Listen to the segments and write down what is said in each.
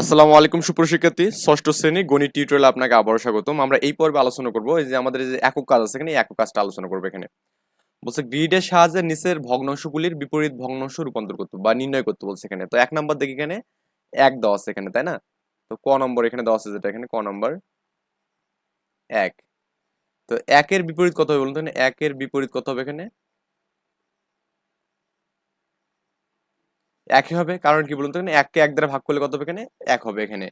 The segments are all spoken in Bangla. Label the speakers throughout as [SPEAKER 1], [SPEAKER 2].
[SPEAKER 1] আসসালামু আলাইকুম সুপ্রশিক্ষার্থী ষষ্ঠ শ্রেণি গণিত টিউটোরিয়ালে আপনাকে আবারও স্বাগতম। আমরা এই পর্বে আলোচনা করব, এই যে আমাদের যে একক কাজ আছে এখানে একক কাজটা আলোচনা করব এখানে। বলছে, গ্রিডের সাহায্যে নিচের ভগ্নাংশগুলির বিপরীত ভগ্নাংশ রূপান্তর করতে বা নির্ণয় করতে বলছে এখানে। তো এক নম্বর দেখি এখানে, এক দেওয়া আছে এখানে, তাই না? তো ক নম্বর এখানে দেওয়া আছে যেটা এখানে, ক নম্বর? এক। তো একের বিপরীত কত হবে বলুন তো একের বিপরীত কত হবে এখানে? একই হবে। কারণ কি বলুন তো এককে এক দ্বারা ভাগ করলে কত হবে এখানে? এক হবে এখানে।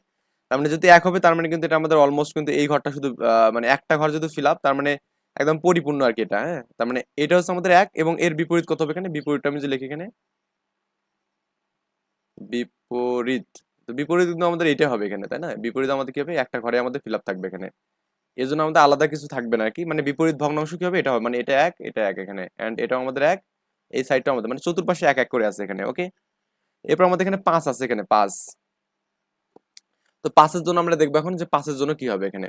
[SPEAKER 1] তার মানে যদি এক হবে, তার মানে কিন্তু এটা আমাদের অলমোস্ট কিন্তু এই ঘরটা শুধু মানে একটা ঘর যদি ফিল আপ তার মানে একদম পরিপূর্ণ আর কি এটা হ্যাঁ? তার মানে এটা হচ্ছে আমাদের এক এবং এর বিপরীত কত হবে এখানে? বিপরীতটা আমি যে লিখি এখানে। বিপরীত। তো বিপরীত কিন্তু আমাদের এটা হবে এখানে, তাই না? বিপরীত আমাদের কি হবে? একটা ঘরে আমাদের ফিল আপ থাকবে এখানে। এই জন্য আমাদের আলাদা কিছু থাকবে না আর কি। মানে বিপরীত ভগ্নাংশ কি হবে? এটা হবে। মানে এটা এক এটা এক এখানে। অ্যান্ড এটাও আমাদের এক, এই সাইডটা আমাদের। মানে চতুর্পাশে এক এক করে আছে এখানে ওকে এরপর আমাদের এখানে পাঁচ আছে এখানে, পাঁচ। তো পাঁচের জন্য আমরা দেখব এখন যে পাঁচের জন্য কি হবে এখানে।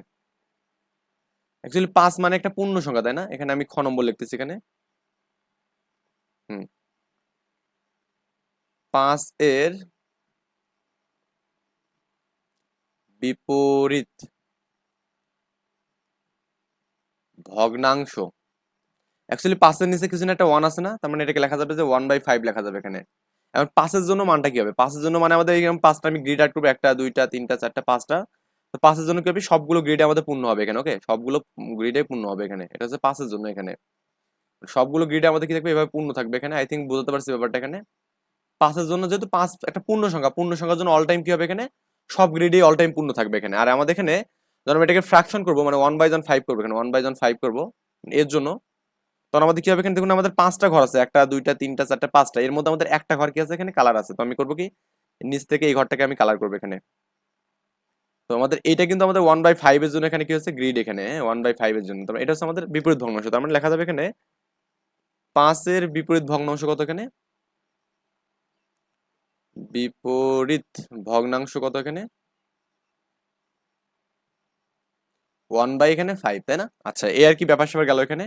[SPEAKER 1] অ্যাকচুয়ালি পাঁচ মানে একটা পূর্ণ সংখ্যা, তাই না? এখানে আমি খ নম্বর লিখতেছি এখানে। পাঁচ এর বিপরীত ভগ্নাংশ। অ্যাকচুয়ালি পাঁচের নিচে কিছু না, একটা ওয়ান আছে না? তার মানে এটাকে লেখা যাবে যে ওয়ান বাই ফাইভ লেখা যাবে এখানে। এখন পাঁচের জন্য মানটা কি হবে? পাঁচের জন্য মানে আমাদের এরকম পাঁচটা আমি গ্রিড আউট করব, একটা, দুইটা, তিনটা, চারটা, পাঁচটা। তো পাঁচের জন্য কি হবে? সবগুলো গ্রিডে আমাদের পূর্ণ হবে এখানে ওকে সবগুলো গ্রিডে পূর্ণ হবে এখানে। এটা হচ্ছে পাঁচের জন্য এখানে। সবগুলো গ্রিডে আমাদের কি থাকবে? এভাবে পূর্ণ থাকবে এখানে। আই থিঙ্ক বুঝতে পারছি ব্যাপারটা এখানে। পাঁচের জন্য যেহেতু পাঁচ একটা পূর্ণ সংখ্যা, পূর্ণ সংখ্যার জন্য অল টাইম কি হবে এখানে? সব গ্রিডেই অল টাইম পূর্ণ থাকবে এখানে। আর আমাদের এখানে আমরা এটাকে ফ্র্যাকশন করব মানে ওয়ান বাই জন ফাইভ করব এখানে ওয়ান বাই জন ফাইভ করব। এর জন্য তখন আমাদের কি হবে এখানে? দেখুন, আমাদের পাঁচটা ঘর আছে। একটা, দুইটা, তিনটা, চারটা, পাঁচটা। এর মধ্যে আমাদের একটা ঘর কি আছে এখানে? কালার আছে। তো আমি করব কি? নিচ থেকে এই ঘরটাকে আমি কালার করব এখানে। তো আমাদের এটা কিন্তু আমাদের ওয়ান বাই ফাইভ এর জন্য এখানে কি হচ্ছে? গ্রিড এখানে ওয়ান বাই ফাইভ এর জন্য। তো এটা হচ্ছে আমাদের বিপরীত ভগ্নাংশ। তার মানে লেখা যাবে এখানে, পাঁচের বিপরীত ভগ্নাংশ কত এখানে? বিপরীত ভগ্নাংশ কত এখানে? ওয়ান বাই এখানে ফাইভ তাই না? আচ্ছা এ আর কি ব্যাপার স্যাপার গেল এখানে।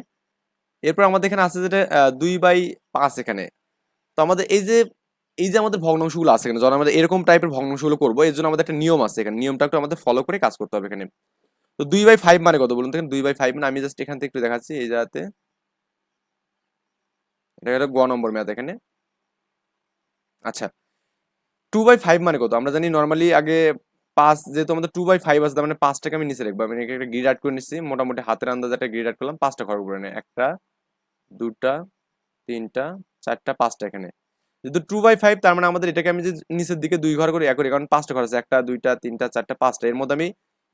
[SPEAKER 1] এরপর আমাদের এখানে আছে যেটা দুই বাই পাঁচ এখানে। তো আমাদের এই যে এই যে আমাদের ভগ্নাংশগুলো আছে এখানে, যখন আমাদের এরকম টাইপের ভগ্নাংশগুলো করব, এর জন্য আমাদের একটা নিয়ম আছে এখানে। নিয়মটা একটু আমাদের ফলো করে কাজ করতে হবে এখানে। তো দুই বাই ফাইভ মানে কত বলুন তো এখানে? দুই বাই ফাইভ মানে আমি জাস্ট এখান থেকে একটু দেখাচ্ছি, এই জায়গাতে। এটা একটা গ নম্বর ম্যাথ এখানে। আচ্ছা টু বাই ফাইভ মানে কত? আমরা জানি নর্মালি আগে পাঁচ, যেহেতু আমাদের টু বাই ফাইভ আছে, তার মানে পাঁচটাকে আমি নিচে রাখব। আমি একটা গ্রিড আউট করে নিচ্ছি, মোটামুটি হাতের আন্দাজে একটা গ্রিড আউট করলাম, পাঁচটা ঘর করে নেয়। একটা দুটা তিনটা, চারটা, পাঁচটা এখানে। যেহেতু টু বাই ফাইভ তার মানে আমাদের এটাকে আমি যে নিচের দিকে দুই ঘর করে এক করি, কারণ পাঁচটা ঘর আছে। একটা, দুইটা, তিনটা, চারটা, পাঁচটা। এর মধ্যে আমি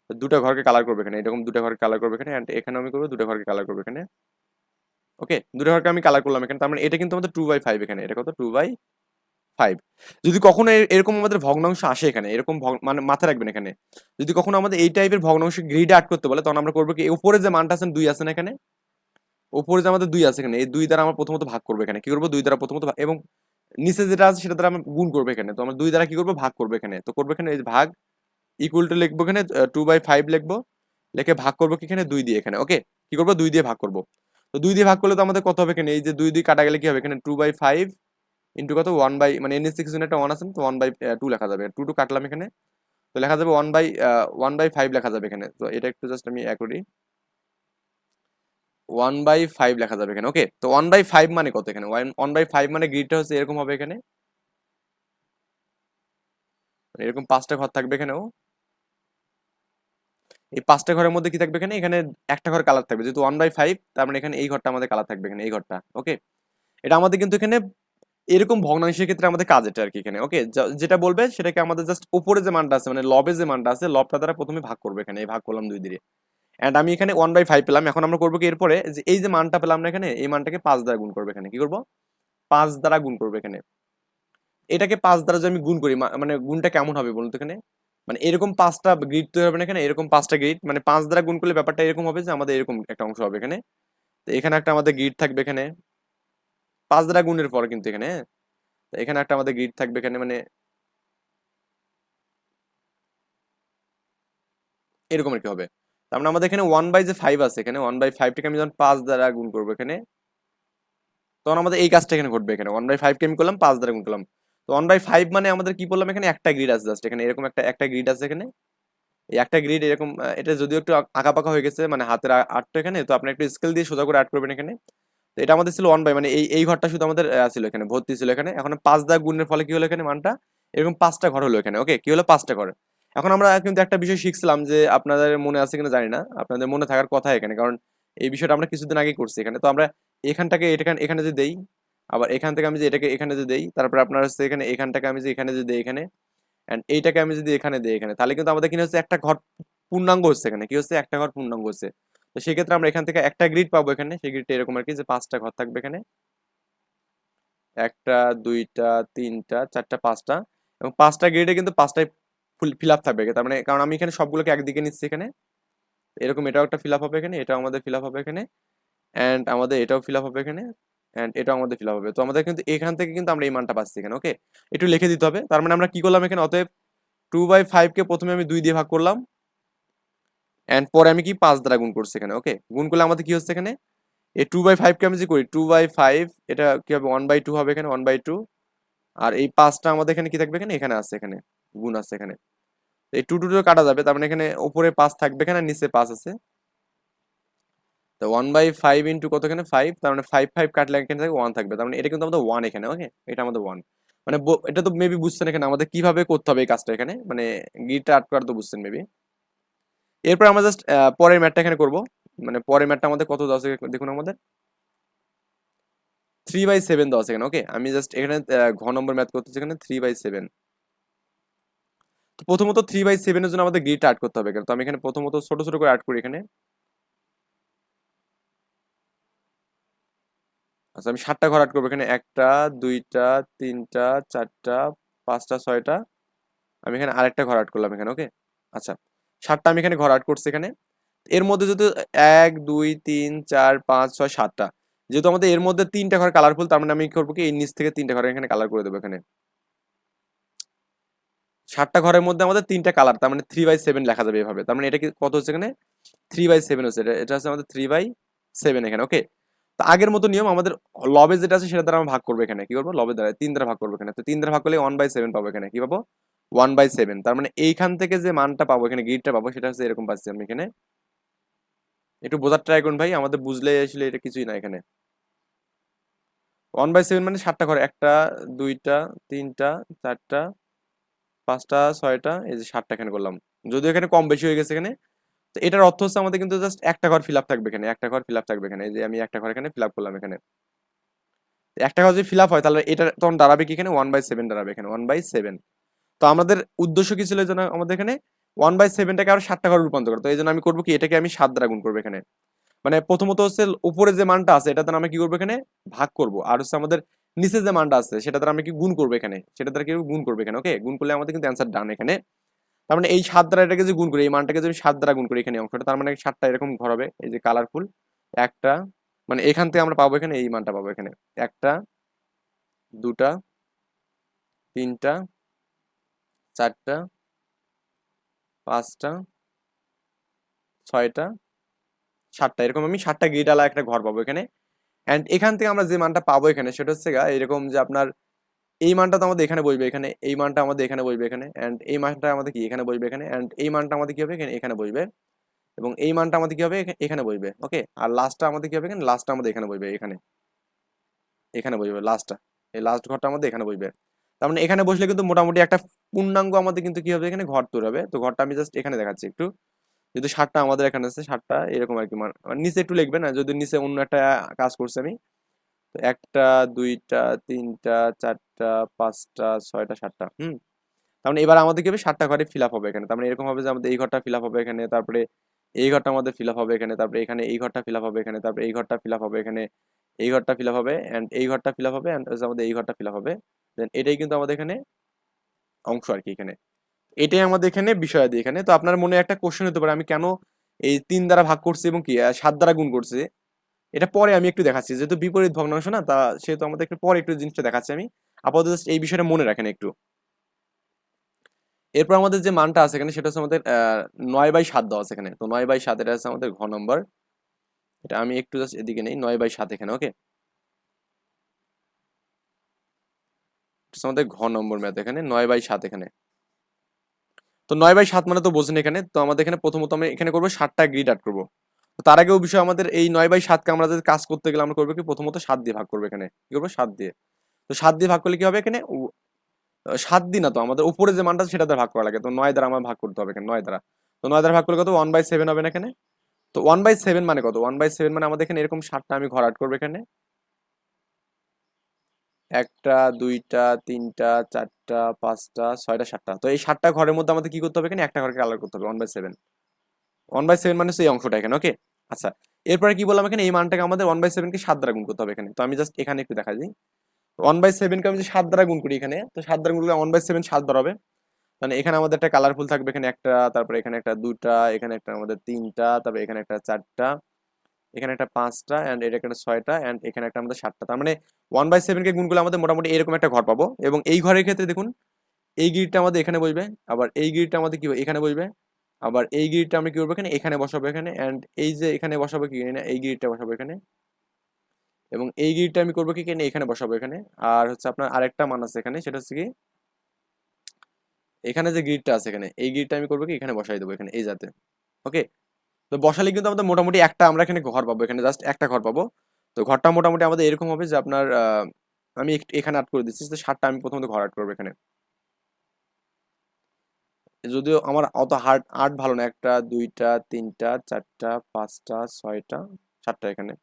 [SPEAKER 1] দুটা ঘরকে কালার করব এখানে। এরকম দুটা ঘরকে কালার করব এখানে and এখানে আমি করব, দুটা ঘরকে কালার করব এখানে। ওকে দুটা ঘরকে আমি কালার করলাম এখানে। তার মানে এটা কিন্তু আমাদের টু বাই ফাইভ এখানে। এটা কত? টু বাই ফাইভ যদি কখনো এরকম আমাদের ভগ্নাংশ আসে এখানে, এরকম মানে মাথায় রাখবেন এখানে। যদি কখনো আমাদের এই টাইপের ভগ্নাংশ গ্রিড আট করতে বলে, তখন আমরা করব কি উপরে যে মানটা আছেন দুই আছেন এখানে? উপরে যে আমাদের দুই আছে এখানে, এই দুই দ্বারা আমরা প্রথমত ভাগ করব এখানে। কি করব? দুই দ্বারা প্রথমত এবং নিচে যেটা আছে সেটা দ্বারা আমরা গুণ করব এখানে। তো আমরা দুই দ্বারা কি করব? ভাগ করব এখানে। তো করব এখানে এই ভাগ ইকুয়াল টু লিখব এখানে টু বাই ফাইভ লিখব। লিখে ভাগ করব কি এখানে? দুই দিয়ে এখানে। ওকে কি করব? দুই দিয়ে ভাগ করব। তো দুই দিয়ে ভাগ করলে তো আমাদের কত হবে এখানে? এই যে দুই দুই কাটা গেলে কি হবে? এখানে টু বাই ফাইভ ইন্টু কত? ওয়ান বাই মানে এন সিক্সটিন একটা ওয়ান আছে তো ওয়ান বাই টু লেখা যাবে। টু টু কাটলাম এখানে। তো লেখা যাবে one by one by five লেখা যাবে এখানে। তো এটা একটু জাস্ট আমি এক করি। ওয়ান বাই ফাইভ লেখা যাবে এখানে ওকে তো ওয়ান বাই ফাইভ মানে কত এখানে? ওয়ান বাই ফাইভ মানে গ্রিডটা হচ্ছে এরকম হবে এখানে। মানে এরকম পাঁচটা ঘর থাকবে এখানেও। এই পাঁচটা ঘরের মধ্যে কি থাকবে এখানে? এখানে একটা ঘর কালার থাকবে। যেহেতু ওয়ান বাই ফাইভ তার মানে এখানে এই ঘরটা আমাদের কালার থাকবে এখানে, এই ঘরটা ওকে এটা আমাদের কিন্তু এখানে এরকম ভগ্নাংশের ক্ষেত্রে আমাদের কাজ এটা আর কি এখানে ওকে যেটা বলবে সেটাকে আমাদের জাস্ট উপরে যে মানটা আছে মানে লবে যে মানটা আছে, লবটা দ্বারা প্রথমে ভাগ করবে এখানে, এই ভাগ করলাম দুই দিয়ে। এন্ড আমি এখানে ওয়ান বাই ফাইভ পেলাম। এখন আমরা করব কি এরপরে? যে এই যে মানটা পেলাম না এখানে, এই মানটাকে পাঁচ দ্বারা গুণ করবে এখানে। কি করব? পাঁচ দ্বারা গুণ করবে এখানে। এটাকে পাঁচ দ্বারা যদি আমি গুণ করি মানে গুণটা কেমন হবে বলুন তো এখানে? মানে এরকম পাঁচটা গ্রিড তৈরি হবে না এখানে? এরকম পাঁচটা গ্রিড মানে পাঁচ দ্বারা গুণ করলে ব্যাপারটা এরকম হবে যে আমাদের এরকম একটা অংশ হবে এখানে। তো এখানে একটা আমাদের গ্রিড থাকবে এখানে। পাঁচ দ্বারা গুণের পর কিন্তু এখানে। এখানে একটা আমাদের গ্রিড থাকবে এখানে মানে এরকম আর কি হবে। তার মানে আমাদের এখানে ওয়ান বাই যে ফাইভ আছে, এখানে ওয়ান বাই ফাইভটাকে আমি যখন পাঁচ দ্বারা গুণ করব এখানে, তখন আমাদের এই কাজটা এখানে ঘটবে এখানে। ওয়ান বাই ফাইভকে আমি করলাম, পাঁচ দ্বারা গুণ করলাম। তো ওয়ান বাই ফাইভ মানে আমাদের কি বললাম এখানে? একটা গ্রিড আছে জাস্ট এখানে এরকম একটা একটা গ্রিড আছে এখানে। এই একটা গ্রিড এরকম এটা যদিও একটু আঁকা পাকা হয়ে গেছে মানে হাতের আ- আর্টটা এখানে, তো আপনি একটু স্কেল দিয়ে সোজা করে আর্ট করবেন এখানে। তো এটা আমাদের ছিল ওয়ান বাই মানে এই এই ঘরটা শুধু আমাদের ছিল এখানে, ভর্তি ছিল এখানে। এখন পাঁচ দাগ গুণের ফলে কি হলো এখানে মানটা? এরকম পাঁচটা ঘর হলো এখানে ওকে কি হলো? পাঁচটা ঘর। এখন আমরা কিন্তু একটা বিষয় শিখছিলাম যে আপনাদের মনে আছে কিনা জানি না। আপনাদের মনে থাকার কথা এখানে, কারণ এই বিষয়টা আমরা কিছুদিন আগে করছি এখানে। তো আমরা এখানটাকে এখানে এখানে যে দেই, আবার এখান থেকে আমি যে এটাকে এখানে যে দেই, তারপর আপনার হচ্ছে এখানে, এখানটাকে আমি যে এখানে যে দেই এখানে অ্যান্ড এইটাকে আমি যদি এখানে দেই এখানে, তাহলে কিন্তু আমাদের কি হচ্ছে একটা ঘর পূর্ণাঙ্গ হচ্ছে এখানে, কি হচ্ছে একটা ঘর পূর্ণাঙ্গ হচ্ছে। তো সেক্ষেত্রে আমরা এখান থেকে একটা গ্রিড পাবো এখানে, সেই গ্রিডটা এরকম আর কি যে পাঁচটা ঘর থাকবে এখানে। একটা, দুইটা, তিনটা, চারটা, পাঁচটা, এবং পাঁচটা গ্রিডে কিন্তু পাঁচটাই ফুল ফিল আপ থাকবে তার মানে কারণ আমি এখানে সবগুলোকে একদিকে নিচ্ছি এখানে। এরকম এটাও একটা ফিল আপ হবে এখানে, এটাও আমাদের ফিল আপ হবে এখানে অ্যান্ড আমাদের এটাও ফিল আপ হবে এখানে অ্যান্ড এটাও আমাদের ফিল আপ হবে। তো আমাদের কিন্তু এখান থেকে কিন্তু আমরা এই মানটা পাচ্ছি এখানে ওকে একটু লিখে দিতে হবে, তার মানে আমরা কি করলাম এখানে? অতএব টু বাই ফাইভকে প্রথমে আমি দুই দিয়ে ভাগ করলাম অ্যান্ড পরে আমি কি? পাঁচ দ্বারা গুণ করছি এখানে ওকে গুণ করলে আমাদের কি হচ্ছে এখানে? এই টু বাই ফাইভকে আমি যে করি টু বাই ফাইভ এটা কি হবে? ওয়ান বাই টু হবে এখানে ওয়ান বাই টু আর এই পাঁচটা আমাদের এখানে কি থাকবে এখানে? এখানে আছে, এখানে। গুণ আছে এখানে। এই টু টু কাটা যাবে, তার মানে এখানে উপরে পাঁচ থাকবে এখানে নিচে পাঁচ আছে। তো ওয়ান বাই ফাইভ ইন্টু কত এখানে? ফাইভ তার মানে ফাইভ ফাইভ কাটলে এখানে থাকবে ওয়ান থাকবে। তার মানে এটা কিন্তু আমাদের ওয়ান এখানে ওকে এটা আমাদের ওয়ান মানে এটা তো মেবি বুঝছেন এখানে আমাদের কীভাবে করতে হবে এই কাজটা এখানে? মানে গিটটা আট করা তো বুঝছেন মেবি এরপর আমরা জাস্ট পরের ম্যাটটা এখানে করব। মানে পরের ম্যাটটা আমাদের কত দেওয়া দেখুন আমাদের। থ্রি বাই সেভেন দেওয়া এখানে ওকে আমি জাস্ট এখানে ঘ নম্বর ম্যাথ করতেছি এখানে থ্রি বাই সেভেন তো প্রথমত থ্রি বাই সেভেনের জন্য আমাদের গ্রিডটা আট করতে হবে এখানে। তো আমি এখানে প্রথমত ছোট ছোট করে আট করি এখানে। আচ্ছা আমি সাতটা ঘর আট করব এখানে। একটা, দুইটা, তিনটা, চারটা, পাঁচটা, ছয়টা। আমি এখানে আরেকটা ঘর আট করলাম এখানে ওকে আচ্ছা সাতটা আমি এখানে ঘর আট করছি এখানে। এর মধ্যে যদি এক, দুই, তিন, চার, পাঁচ, ছয়, সাতটা। যেহেতু আমাদের এর মধ্যে তিনটা ঘর কালারফুল তার মানে আমি করব কি? এই নিচ থেকে তিনটা ঘর এখানে কালার করে দেবো এখানে। সাতটা ঘরের মধ্যে আমাদের তিনটা কালার তার মানে থ্রি বাই সেভেন লেখা যাবে এভাবে। তার মানে এটা কি কত হচ্ছে এখানে? থ্রি বাই সেভেন হচ্ছে। এটা এটা হচ্ছে আমাদের থ্রি বাই সেভেন এখানে ওকে তো আগের মতো নিয়ম আমাদের লবে যেটা আছে, সেটা দ্বারা আমরা ভাগ করব এখানে। কি করব? লবে দ্বারা, তিন দ্বারা ভাগ করব এখানে। তো তিন দ্বারা ভাগ করলে ওয়ান বাই সেভেন পাবো এখানে। কি পাবো? ওয়ান বাই সেভেন তার মানে এইখান থেকে যে মানটা পাবো, এখানে গ্রিডটা পাবো, সেটা হচ্ছে এরকম পাচ্ছি আমি এখানে। একটু বোঝার ট্রাই করুন ভাই, আমাদের বুঝলে আসলে এটা কিছুই না এখানে। ওয়ান বাই সেভেন মানে সাতটা ঘর, একটা, দুইটা, তিনটা, চারটা, পাঁচটা, ছয়টা, এই যে সাতটা এখানে করলাম। যদিও এখানে কম বেশি হয়ে গেছে এখানে, তো এটার অর্থ হচ্ছে আমাদের কিন্তু জাস্ট একটা ঘর ফিল আপ থাকবে এখানে, একটা ঘর ফিল আপ থাকবে এখানে, এই যে আমি একটা ঘর এখানে ফিল আপ করলাম এখানে। একটা ঘর যদি ফিল আপ হয়, তাহলে এটা তখন দাঁড়াবে কি এখানে? ওয়ান বাই সেভেন দাঁড়াবে এখানে ওয়ান বাই সেভেন তো আমাদের উদ্দেশ্য কি ছিল জন্য আমাদের এখানে? ওয়ান বাই সেভেনটাকে আরও সাতটা ঘর রূপান্তর করা তো এই জন্য আমি করব কি, এটাকে আমি সাত দ্বারা গুণ করব এখানে। মানে প্রথমত হচ্ছে উপরে যে মানটা আছে এটা দ্বারা আমি কি করব এখানে? ভাগ করব। আর হচ্ছে আমাদের নিচে যে মানটা আছে, সেটা দ্বারা আমি কি গুণ করব এখানে? সেটা দ্বারা কি গুণ করব এখানে, ওকে? গুণ করলে আমাদের কিন্তু অ্যান্সার ডান এখানে। তার মানে এই সাত দ্বারা এটাকে যে গুণ করি, এই মানটাকে যদি সাত দ্বারা গুণ করি এখানে অংশটা, তার মানে সাতটা এরকম ঘর হবে এই যে কালারফুল একটা মানে এখান থেকে আমরা পাবো এখানে, এই মানটা পাবো এখানে। একটা, দুটা, তিনটা, চারটা পাঁচটা, ছয়টা, সাতটা। এরকম আমি সাতটা গ্রিড আলা একটা ঘর পাবো এখানে। অ্যান্ড এখান থেকে আমরা যে মানটা পাবো এখানে, সেটা হচ্ছে গা এরকম যে আপনার এই মানটা তো আমাদের এখানে বসবে এখানে, এই মানটা আমাদের এখানে বসবে এখানে অ্যান্ড এই মানটা আমাদের কি এখানে বসবে এখানে অ্যান্ড এই মানটা আমাদের কি হবে এখানে এখানে বসবে। এবং এই মানটা আমাদের কি হবে এখানে বসবে ওকে আর লাস্টটা আমাদের কি হবে এখানে লাস্টটা আমাদের এখানে বসবে, এখানে। এখানে বসবে লাস্টটা এই লাস্ট ঘরটা আমাদের এখানে বসবে। তার মানে এখানে বসলে কিন্তু মোটামুটি একটা পূর্ণাঙ্গ আমাদের কিন্তু কি হবে? এখানে ঘর তৈরি হবে। তো ঘরটা আমি জাস্ট এখানে দেখাচ্ছি একটু। যদি সাতটা আমাদের এখানে আছে সাতটা এরকম আর কি। মানে নিচে একটু লিখবে না যদি নিচে অন্য একটা কাজ করছি আমি, তো একটা, দুইটা, তিনটা, চারটা, পাঁচটা, ছয়টা, সাতটা, হুম? মানে এবার আমাদের কি হবে? সাতটা ঘরে ফিল আপ হবে এখানে। তার মানে এরকম হবে যে আমাদের এই ঘরটা ফিল আপ হবে এখানে, তারপরে এই ঘরটা আমাদের ফিল আপ হবে এখানে, তারপরে এখানে এই ঘরটা ফিল আপ হবে এখানে, তারপরে এই ঘরটা ফিল আপ হবে এখানে এই ঘরটা ফিল হবে অ্যান্ড এই ঘরটা ফিল হবে অ্যান্ড আমাদের এই ঘরটা ফিল হবে। দেন এটাই কিন্তু আমাদের এখানে অংশ আর কি এখানে। এটাই আমাদের এখানে বিষয় দিয়ে এখানে। তো আপনার মনে একটা কোশ্চেন হতে পারে, আমি কেন এই তিন দ্বারা ভাগ করছি এবং কি সাত দ্বারা গুণ করছি? এটা পরে আমি একটু দেখাচ্ছি, যেহেতু বিপরীত ভগ্নাংশ না, তা সেহেতু আমাদের একটু পরে একটু জিনিসটা দেখাচ্ছি আমি। আপাতত এই বিষয়টা মনে রাখেন একটু। এরপর আমাদের যে মানটা আছে এখানে, সেটা হচ্ছে আমাদের নয় বাই সাত দেওয়া আছে এখানে। তো নয় বাই সাত, এটা আছে আমাদের ঘ নম্বর এটা আমি একটু জাস্ট এদিকে নেই, নয় বাই সাত এখানে ওকে আমাদের ঘ নম্বর ম্যাথ এখানে, নয় বাই সাত এখানে। তো নয় বাই সাত মানে তো বোঝেন এখানে, তো আমাদের এখানে প্রথমত আমি এখানে করব সাতটা গ্রিড অ্যাড করব। তো তার আগেও বিষয় আমাদের এই নয় বাই সাতকে আমরা যদি কাজ করতে গেলে আমরা করব কি? প্রথমত সাত দিয়ে ভাগ করব এখানে। কি করব? সাত দিয়ে। তো সাত দিয়ে ভাগ করলে কি হবে এখানে? সাত দিন না তো, আমাদের উপরে যে মানটা সেটা দ্বারা ভাগ করা লাগে। তো নয় দ্বারা আমার ভাগ করতে হবে এখানে, নয় দ্বারা। তো নয় দ্বারা ভাগ করলে কত? ওয়ান বাই সেভেন হবে না এখানে? তো ওয়ান বাই সেভেন মানে কত? ওয়ান বাই সেভেন মানে আমাদের এখানে এরকম সাতটা আমি ঘর আট করব এখানে। একটা, দুইটা, তিনটা, চারটা, পাঁচটা, ছয়টা, সাতটা। তো এই সাতটা ঘরের মধ্যে আমাদের কি করতে হবে এখানে? একটা ঘরকে কালার করতে হবে one by seven one by seven মানে এই অংশটা এখানে ওকে আচ্ছা এরপরে কি বললাম এখানে? এই মানটাকে আমাদের ওয়ান বাই সেভেনকে সাত দ্বারা গুণ করতে হবে এখানে। তো আমি জাস্ট এখানে একটু দেখা দিই। ওয়ান বাই সেভেনকে আমি যদি সাত দ্বারা গুণ করি এখানে, তো সাত দ্বারা গুণ করলে ওয়ান বাই সেভেন সাত বার হবে। মানে এখানে আমাদের একটা কালারফুল থাকবে, এখানে একটা, তারপরে এখানে একটা দুটা এখানে একটা আমাদের তিনটা, তারপরে এখানে একটা চারটা, এখানে একটা পাঁচটা অ্যান্ড এটা একটা ছয়টা অ্যান্ড এখানে একটা আমাদের সাতটা। তার মানে ওয়ান বাই সেভেনকে গুণ করলে আমাদের মোটামুটি এরকম একটা ঘর পাবো। এবং এই ঘরের ক্ষেত্রে দেখুন, এই গ্রিডটা আমাদের এখানে বসবে, আবার এই গ্রিডটা আমাদের কি এখানে বসবে, আবার এই গ্রিডটা আমরা কি করব এখানে? এখানে বসাবো এখানে অ্যান্ড এই যে এখানে বসাবো কি না এই গ্রিডটা বসাবো এখানে। এবং এই গ্রিডটা আমি করব কি এখানে? এখানে বসাবো এখানে। আর হচ্ছে আপনার আরেকটা মান আছে এখানে, সেটা হচ্ছে কি এখানে যে গ্রিডটা আছে এখানে, এই গ্রিডটা আমি করব কি? এখানে বসাই দেবো এখানে, এই যাতে। ওকে তো বসালে কিন্তু আমাদের মোটামুটি একটা আমরা এখানে ঘর পাবো, এখানে জাস্ট একটা ঘর পাবো। তো ঘরটা মোটামুটি আমাদের এরকম হবে যে আপনার আমি এখানে আট করে দিচ্ছি, তো সাতটা আমি প্রথমত ঘর আট করব এখানে। যদিও আমার অত হার্ট আর্ট ভালো না, একটা, দুইটা, তিনটা, চারটা, পাঁচটা, ছয়টা, সাতটা এখানে।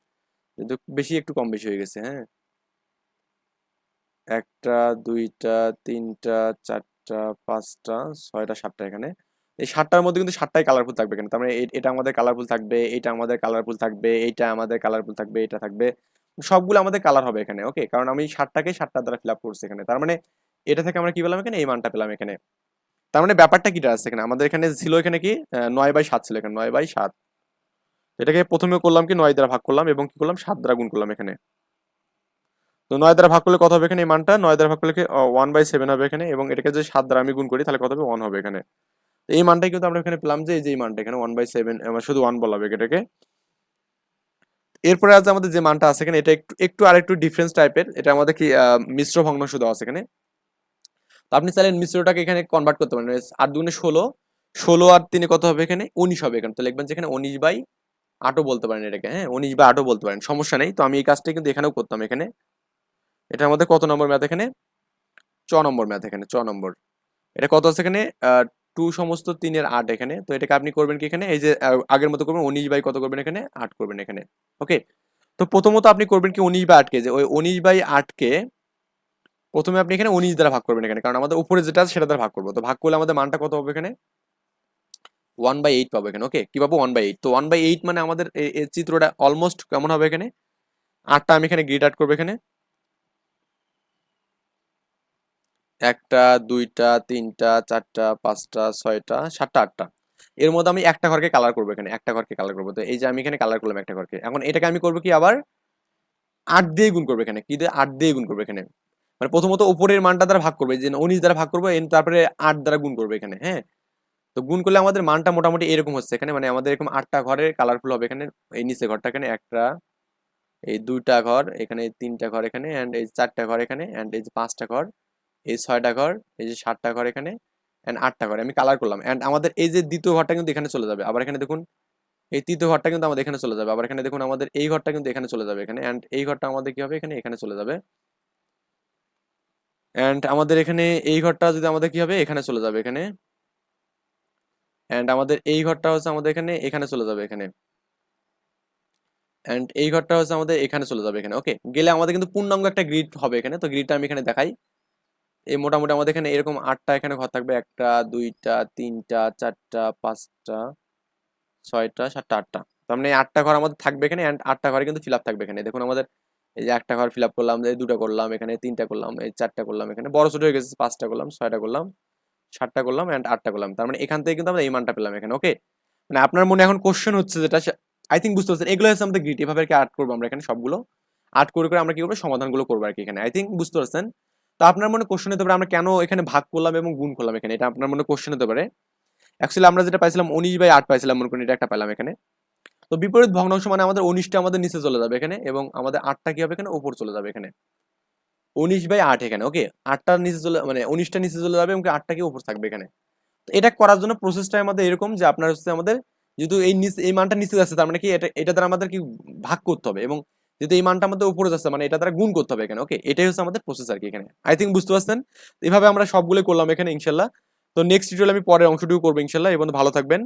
[SPEAKER 1] কিন্তু বেশি একটু কম বেশি হয়ে গেছে হ্যাঁ? একটা, দুইটা, তিনটা, চারটা পাঁচটা, ছয়টা, সাতটা এখানে। এই সাতটার মধ্যে কিন্তু সাতটাই কালারফুল থাকবে এখানে। তার মানে এটা আমাদের কালারফুল থাকবে এটা আমাদের কালারফুল থাকবে, এইটা আমাদের কালারফুল থাকবে এটা থাকবে। সবগুলো আমাদের কালার হবে এখানে ওকে কারণ আমি সাতটাকে সাতটা দ্বারা ফিল আপ করছি এখানে। তার মানে এটা থেকে আমরা কি পেলাম এখানে? এই মানটা পেলাম এখানে। তার মানে ব্যাপারটা কিটা আছে এখানে? আমাদের এখানে ছিল এখানে কি? নয় বাই সাত ছিল এখানে, নয় বাই সাত। এটাকে প্রথমে করলাম কি? নয় দ্বারা ভাগ করলাম এবং কি করলাম? সাত দ্বারা গুণ করলাম এখানে। তো নয় দ্বারা ভাগ করলে কত হবে এখানে এই মানটা? নয় দ্বারা ভাগ করলে ওয়ান বাই সেভেন হবে এখানে এবং এটাকে যদি সাত দ্বারা আমি গুণ করি, তাহলে কত হবে? ওয়ান হবে এখানে। এই মানটাই কিন্তু আমরা এখানে পেলাম যে, এই যে মানটা এখানে ওয়ান বাই সেভেন শুধু ওয়ান বলা হবে এটাকে। এরপরে আছে আমাদের যে মানটা আছে এখানে, এটা একটু একটু আর একটু ডিফারেন্স টাইপের এটা আমাদের কি মিশ্র ভগ্নাংশ দেওয়া আছে এখানে। তো আপনি চাইলে মিশ্রটাকে এখানে কনভার্ট করতে পারেন। আট দুগুণে ষোলো ষোলো আর তিনে কত হবে এখানে? উনিশ হবে এখানে। তো লিখবেন যে এখানে উনিশ বাই আটও বলতে পারেন এটাকে হ্যাঁ? উনিশ বাই আটও বলতে পারেন, সমস্যা নেই। তো আমি এই কাজটা কিন্তু এখানেও করতাম এখানে। এটা আমাদের কত নম্বর ম্যাথ এখানে? চ নম্বর ম্যাথ এখানে, চ নম্বর। এটা কত আছে এখানে? টু সমস্ত তিনের আট এখানে। তো এটাকে আপনি করবেন কি এখানে? এই যে আগের মতো করবেন, উনিশ বাই কত করবেন এখানে? আট করবেন এখানে। ওকে? তো প্রথমত আপনি করবেন কি উনিশ বাই আটকে, যে ওই উনিশ বাই আটকে প্রথমে আপনি এখানে উনিশ দ্বারা ভাগ করবেন এখানে, কারণ আমাদের উপরে যেটা আছে সেটা দ্বারা ভাগ করব। তো ভাগ করলে আমাদের মানটা কত হবে এখানে? ওয়ান বাই এইট পাবো এখানে, ওকে? কি পাবো? One by eight. তো ওয়ান বাই এইট মানে আমাদের চিত্রটা অলমোস্ট কেমন হবে এখানে? আটটা আমি এখানে গ্রিড আট করব এখানে। একটা, দুইটা, তিনটা, চারটা, পাঁচটা, ছয়টা, সাতটা, আটটা। এর মধ্যে আমি একটা ঘরকে কালার করব এখানে, একটা ঘরকে কালার করব। তো এই যে আমি এখানে কালার করলাম একটা ঘরকে, এখন এটাকে আমি করব কি আবার? আট দিয়ে গুণ করব এখানে, কি দিয়ে? আট দিয়ে গুণ করব এখানে। মানে প্রথমত উপরের মানটা দ্বারা ভাগ করবে যে উনিশ দ্বারা ভাগ করব তারপরে আট দ্বারা গুণ করবে এখানে হ্যাঁ? তো গুণ করলে আমাদের মানটা মোটামুটি এরকম হচ্ছে এখানে মানে আমাদের এরকম আটটা ঘরের কালারফুল হবে এখানে, এই নিচে ঘরটা এখানে, একটা, এই দুইটা ঘর, এখানে তিনটা ঘর এখানে অ্যান্ড এই চারটা ঘর এখানে অ্যান্ড এই পাঁচটা ঘর এই ছয়টা ঘর, এই যে সাতটা ঘর এখানে অ্যান্ড আটটা ঘর। আমি কালার করলাম অ্যান্ড আমাদের এই যে দ্বিতীয় ঘরটা কিন্তু এখানে চলে যাবে। আবার এখানে দেখুন, এই তৃতীয় ঘরটা কিন্তু আমাদের এখানে চলে যাবে। আবার এখানে দেখুন, আমাদের এই ঘরটা কিন্তু এখানে চলে যাবে এখানে অ্যান্ড এই ঘরটা আমাদের কি হবে? এখানে এখানে চলে যাবে। অ্যান্ড আমাদের এখানে এই ঘরটা যদি আমাদের কি হবে? এখানে চলে যাবে এখানে। অ্যান্ড আমাদের এই ঘরটা হচ্ছে আমাদের এখানে এখানে চলে যাবে এখানে। অ্যান্ড এই ঘরটা হচ্ছে আমাদের এখানে চলে যাবে এখানে। ওকে গেলে আমাদের কিন্তু পূর্ণাঙ্গ একটা গ্রিড হবে এখানে। তো গ্রিডটা আমি এখানে দেখাই। এই মোটামুটি আমাদের এখানে এরকম আটটা এখানে ঘর থাকবে। একটা, দুইটা, তিনটা, চারটা, পাঁচটা, ছয়টা, সাতটা, আটটা। তার মানে আটটা ঘর আমাদের থাকবে এখানে আটটা ঘরে কিন্তু ফিল আপ থাকবে এখানে। দেখুন আমাদের এই যে একটা ঘর ফিল আপ করলাম, এই দুটো করলাম, এখানে তিনটা করলাম, এই চারটা করলাম, এখানে বড়, ছোট হয়ে গেছে, পাঁচটা করলাম, ছয়টা করলাম, সাতটা করলাম অ্যান্ড আটটা করলাম। তার মানে এখান থেকে কিন্তু আমরা এই মানটা পেলাম এখানে ওকে মানে আপনার মনে এখন কোশ্চেন হচ্ছে যেটা আই থিঙ্ক বুঝতে পারছেন, এগুলো হচ্ছে আমাদের গ্রিড এভাবে আর্ট করব আমরা এখানে সবগুলো। আর্ট করে করে আমরা কি করব? সমাধানগুলো করব আর কি এখানে। আই থিঙ্ক বুঝতে পারছেন? তো আপনার মনে কোশ্চেন হতে পারে, আমরা কেন এখানে ভাগ করলাম এবং গুণ করলাম এখানে? এটা আপনার মনে কোশ্চেন হতে পারে। অ্যাকচুয়ালি আমরা যেটা পাইছিলাম, উনিশ বাই আট পাইছিলাম, মনে করেন, এটা একটা পেলাম এখানে। তো বিপরীত ভগ্নাংশ মানে আমাদের উনিশটা আমাদের নিচে চলে যাবে এখানে এবং আমাদের আটটা কি হবে এখানে? উপর চলে যাবে এখানে। উনিশ বাই আট এখানে ওকে আটটার নিচে চলে মানে উনিশটা নিচে চলে যাবে এবং আটটা কি উপর থাকবে এখানে? তো এটা করার জন্য প্রসেসটা আমাদের এরকম যে আপনার হচ্ছে আমাদের, যেহেতু এই নিচে, এই মানটা নিচে যাচ্ছে, তার মানে কি এটা এটা দ্বারা আমাদের কি ভাগ করতে হবে এবং যেহেতু এই মানটা আমাদের উপরে যাচ্ছে মানে এটা তারা গুণ করতে হবে এখানে ওকে এটাই হচ্ছে আমাদের প্রসেস আর কি এখানে। আই থিঙ্ক বুঝতে পারছেন? এভাবে আমরা সবগুলো করলাম এখানে ইনশাল্লাহ তো নেক্সট টিউটোরিয়াল আমি পরের অংশটুকু করব ইনশাল্লাহ এবং ভালো থাকবেন।